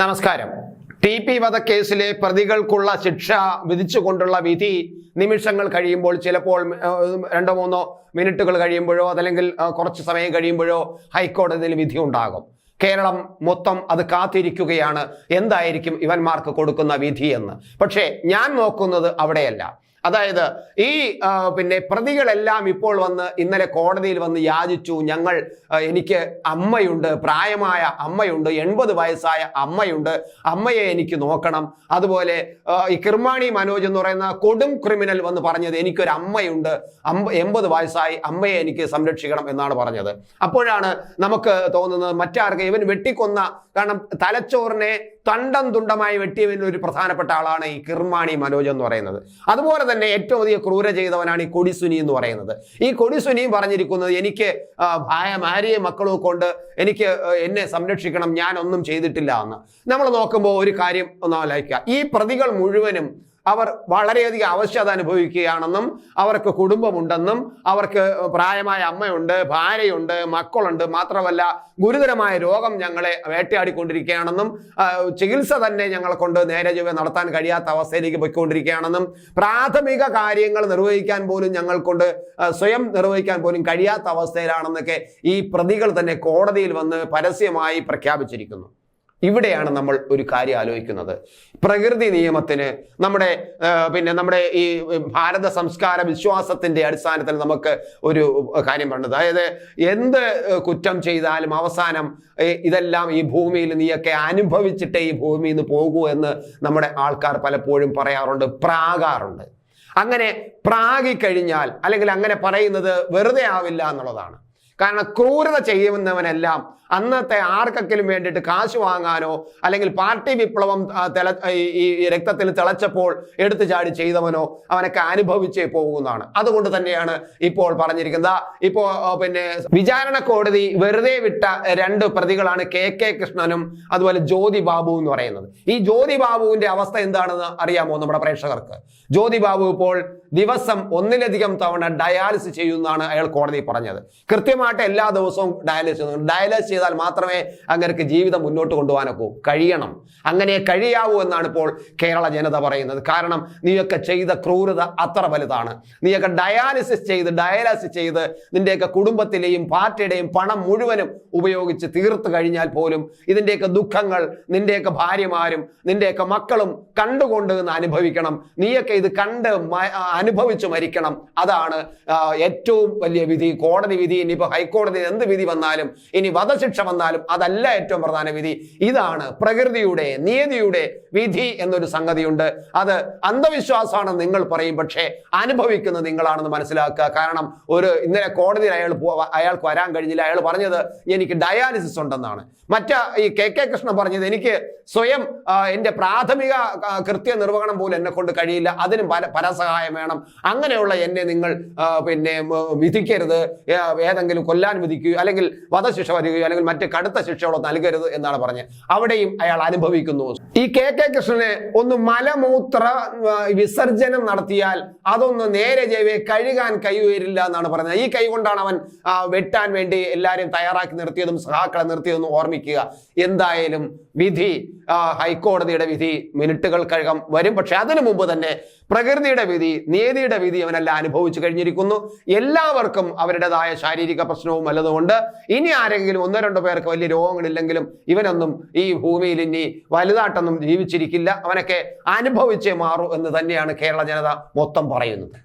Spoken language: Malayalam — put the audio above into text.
നമസ്കാരം. ടി പി വധക്കേസിലെ പ്രതികൾക്കുള്ള ശിക്ഷ വിധിച്ചുകൊണ്ടുള്ള വിധി നിമിഷങ്ങൾ കഴിയുമ്പോൾ ചിലപ്പോൾ രണ്ടോ മൂന്നോ മിനിറ്റുകൾ കഴിയുമ്പോഴോ അതല്ലെങ്കിൽ കുറച്ച് സമയം കഴിയുമ്പോഴോ ഹൈക്കോടതിയിൽ വിധി ഉണ്ടാകും. കേരളം മൊത്തം അത് കാത്തിരിക്കുകയാണ്. എന്തായിരിക്കും ഇവന്മാർക്ക് കൊടുക്കുന്ന വിധി എന്ന്. പക്ഷേ ഞാൻ നോക്കുന്നത് അവിടെയല്ല. അതായത് ഈ പിന്നെ പ്രതികളെല്ലാം ഇപ്പോൾ വന്ന് ഇന്നലെ കോടതിയിൽ വന്ന് യാചിച്ചു. ഞങ്ങൾ എനിക്ക് അമ്മയുണ്ട് പ്രായമായ അമ്മയുണ്ട് എൺപത് വയസ്സായ അമ്മയുണ്ട്. അമ്മയെ എനിക്ക് നോക്കണം. അതുപോലെ ഈ കിർമാണി മനോജ് എന്ന് പറയുന്ന കൊടും ക്രിമിനൽ വന്ന് പറഞ്ഞത് എനിക്കൊരു അമ്മയുണ്ട്. എൺപത് വയസ്സായി അമ്മയെ എനിക്ക് സംരക്ഷിക്കണം എന്നാണ് പറഞ്ഞത്. അപ്പോഴാണ് നമുക്ക് തോന്നുന്നത് മറ്റാർക്ക് ഇവൻ വെട്ടിക്കൊന്ന കാരണം തലച്ചോറിനെ തണ്ടം തുണ്ടമായി വെട്ടിയവരിൽ ഒരു പ്രധാനപ്പെട്ട ആളാണ് ഈ കിർമാണി മനോജ് എന്ന് പറയുന്നത്. അതുപോലെ തന്നെ ഏറ്റവും അധികം ക്രൂര ചെയ്തവനാണ് ഈ കൊടിസുനി എന്ന് പറയുന്നത്. ഈ കൊടിസുനിയും പറഞ്ഞിരിക്കുന്നത് എനിക്ക് ഭാര്യയും മക്കളും കൊണ്ട് എനിക്ക് എന്നെ സംരക്ഷിക്കണം ഞാനൊന്നും ചെയ്തിട്ടില്ല എന്ന്. നമ്മൾ നോക്കുമ്പോൾ ഒരു കാര്യം ഒന്ന് ആലോചിക്കുക ഈ പ്രതികൾ മുഴുവനും അവർ വളരെയധികം ആവശ്യത അനുഭവിക്കുകയാണെന്നും അവർക്ക് കുടുംബമുണ്ടെന്നും അവർക്ക് പ്രായമായ അമ്മയുണ്ട് ഭാര്യയുണ്ട് മക്കളുണ്ട് മാത്രമല്ല ഗുരുതരമായ രോഗം ഞങ്ങളെ വേട്ടയാടിക്കൊണ്ടിരിക്കുകയാണെന്നും ചികിത്സ തന്നെ ഞങ്ങളെ കൊണ്ട് നേരെ ജീവിതം നടത്താൻ കഴിയാത്ത അവസ്ഥയിലേക്ക് പോയിക്കൊണ്ടിരിക്കുകയാണെന്നും പ്രാഥമിക കാര്യങ്ങൾ നിർവഹിക്കാൻ പോലും ഞങ്ങൾ കൊണ്ട് സ്വയം നിർവഹിക്കാൻ പോലും കഴിയാത്ത അവസ്ഥയിലാണെന്നൊക്കെ ഈ പ്രതികൾ തന്നെ കോടതിയിൽ വന്ന് പരസ്യമായി പ്രഖ്യാപിച്ചിരിക്കുന്നു. ഇവിടെയാണ് നമ്മൾ ഒരു കാര്യം ആലോചിക്കുന്നത്. പ്രകൃതി നിയമത്തിന് നമ്മുടെ പിന്നെ നമ്മുടെ ഈ ഭാരത സംസ്കാര വിശ്വാസത്തിന്റെ അടിസ്ഥാനത്തിൽ നമുക്ക് ഒരു കാര്യം പറഞ്ഞത് അതായത് എന്ത് കുറ്റം ചെയ്താലും അവസാനം ഇതെല്ലാം ഈ ഭൂമിയിൽ നീയൊക്കെ അനുഭവിച്ചിട്ടേ ഈ ഭൂമിയിൽ നിന്ന് പോകൂ എന്ന് നമ്മുടെ ആൾക്കാർ പലപ്പോഴും പറയാറുണ്ട് പ്രാകാറുണ്ട്. അങ്ങനെ പ്രാഗിക്കഴിഞ്ഞാൽ അല്ലെങ്കിൽ അങ്ങനെ പറയുന്നത് വെറുതെ ആവില്ല എന്നുള്ളതാണ്. കാരണം ക്രൂരത ചെയ്യുന്നവനെല്ലാം അന്നത്തെ ആർക്കെങ്കിലും വേണ്ടിയിട്ട് കാശ് വാങ്ങാനോ അല്ലെങ്കിൽ പാർട്ടി വിപ്ലവം തിള ഈ- രക്തത്തിൽ തിളച്ചപ്പോൾ എടുത്തു ചാടി ചെയ്തവനോ അവനൊക്കെ അനുഭവിച്ചേ പോകുന്നതാണ്. അതുകൊണ്ട് തന്നെയാണ് ഇപ്പോൾ പറഞ്ഞിരിക്കുന്നത്. ഇപ്പോ പിന്നെ വിചാരണ കോടതി വെറുതെ വിട്ട രണ്ട് പ്രതികളാണ് കെ കെ കൃഷ്ണനും അതുപോലെ ജ്യോതി ബാബു എന്ന് പറയുന്നത്. ഈ ജ്യോതി ബാബുവിന്റെ അവസ്ഥ എന്താണെന്ന് അറിയാമോ നമ്മുടെ പ്രേക്ഷകർക്ക്? ജ്യോതി ബാബു ഇപ്പോൾ ദിവസം ഒന്നിലധികം തവണ ഡയാലിസിസ് ചെയ്യുന്നതാണ് അയാൾ കോടതി പറഞ്ഞത്. കൃത്യമായിട്ട് എല്ലാ ദിവസവും ഡയാലിസിസ് ചെയ്യുന്നു. ഡയാലിസിസ് ചെയ്താൽ മാത്രമേ അങ്ങനെ ജീവിതം മുന്നോട്ട് കൊണ്ടുപോകാനൊക്കൂ. കഴിയണം. അങ്ങനെ കഴിയാവൂ എന്നാണ് ഇപ്പോൾ കേരള ജനത പറയുന്നത്. കാരണം നീയൊക്കെ ചെയ്ത ക്രൂരത അത്ര വലുതാണ്. നീയൊക്കെ ഡയാലിസിസ് ചെയ്ത് ഡയാലിസിസ് ചെയ്ത് നിന്റെയൊക്കെ കുടുംബത്തിലെയും പാർട്ടിയുടെയും പണം മുഴുവനും ഉപയോഗിച്ച് തീർത്തു കഴിഞ്ഞാൽ പോലും ഇതിന്റെയൊക്കെ ദുഃഖങ്ങൾ നിന്റെയൊക്കെ ഭാര്യമാരും നിന്റെയൊക്കെ മക്കളും കണ്ടുകൊണ്ട് നിന്ന് അനുഭവിക്കണം. നീയൊക്കെ ഇത് കണ്ട് അനുഭവിച്ച് മരിക്കണം. അതാണ് ഏറ്റവും വലിയ വിധി. കോടതി വിധി ഇനിയിപ്പോൾ ഹൈക്കോടതി എന്ത് വിധി വന്നാലും ഇനി വധശിക്ഷ വന്നാലും അതല്ല ഏറ്റവും പ്രധാന വിധി. ഇതാണ് പ്രകൃതിയുടെ നിയതിയുടെ വിധി എന്നൊരു സംഗതിയുണ്ട്. അത് അന്ധവിശ്വാസമാണ് നിങ്ങൾ പറയും പക്ഷേ അനുഭവിക്കുന്നത് നിങ്ങളാണെന്ന് മനസ്സിലാക്കുക. കാരണം ഒരു ഇന്നലെ കോടതിയിൽ അയാൾ അയാൾക്ക് വരാൻ കഴിഞ്ഞില്ല. അയാൾ പറഞ്ഞത് എനിക്ക് ഡയാലിസിസ് ഉണ്ടെന്നാണ്. മറ്റ ഈ കെ കെ കൃഷ്ണൻ പറഞ്ഞത് എനിക്ക് സ്വയം എന്റെ പ്രാഥമിക കൃത്യ നിർവഹണം പോലും എന്നെ കൊണ്ട് കഴിയില്ല. അതിനും പരസഹായം വേണം. അങ്ങനെയുള്ള എന്നെ നിങ്ങൾ പിന്നെ വിധിക്കരുത്. ഏതെങ്കിലും കൊല്ലാൻ വിധിക്കുകയോ അല്ലെങ്കിൽ വധശിക്ഷ വരികയോ അല്ലെങ്കിൽ മറ്റ് കടുത്ത ശിക്ഷകളോ നൽകരുത് എന്നാണ് പറഞ്ഞത്. അവിടെയും അയാൾ അനുഭവിക്കുന്നു. ഈ കെ കെ കൃഷ്ണന് ഒന്ന് മലമൂത്ര വിസർജനം നടത്തിയാൽ അതൊന്ന് നേരെ ജൈവേ കഴുകാൻ കൈ ഉയരില്ല എന്നാണ് പറയുന്നത്. ഈ കൈ കൊണ്ടാണ് അവൻ വെട്ടാൻ വേണ്ടി എല്ലാവരെയും തയ്യാറാക്കി നിർത്തിയതും സഹാക്കളെ നിർത്തിയതും ഓർമ്മിക്കുക. എന്തായാലും വിധി ഹൈക്കോടതിയുടെ വിധി മിനിറ്റുകൾ കഴുകം വരും. പക്ഷെ അതിനു മുമ്പ് തന്നെ പ്രകൃതിയുടെ വിധി നീതിയുടെ വിധി അവനെല്ലാം അനുഭവിച്ചു കഴിഞ്ഞിരിക്കുന്നു. എല്ലാവർക്കും അവരുടേതായ ശാരീരിക പ്രശ്നവും വല്ലതുകൊണ്ട് ഇനി ആരെങ്കിലും ഒന്നോ രണ്ടോ പേർക്ക് വലിയ രോഗങ്ങളില്ലെങ്കിലും ഇവനൊന്നും ഈ ഭൂമിയിൽ ഇനി വലുതായിട്ടൊന്നും ജീവിച്ചിരിക്കില്ല. അവനൊക്കെ അനുഭവിച്ചേ മാറൂ എന്ന് തന്നെയാണ് കേരള ജനത മൊത്തം പറയുന്നത്.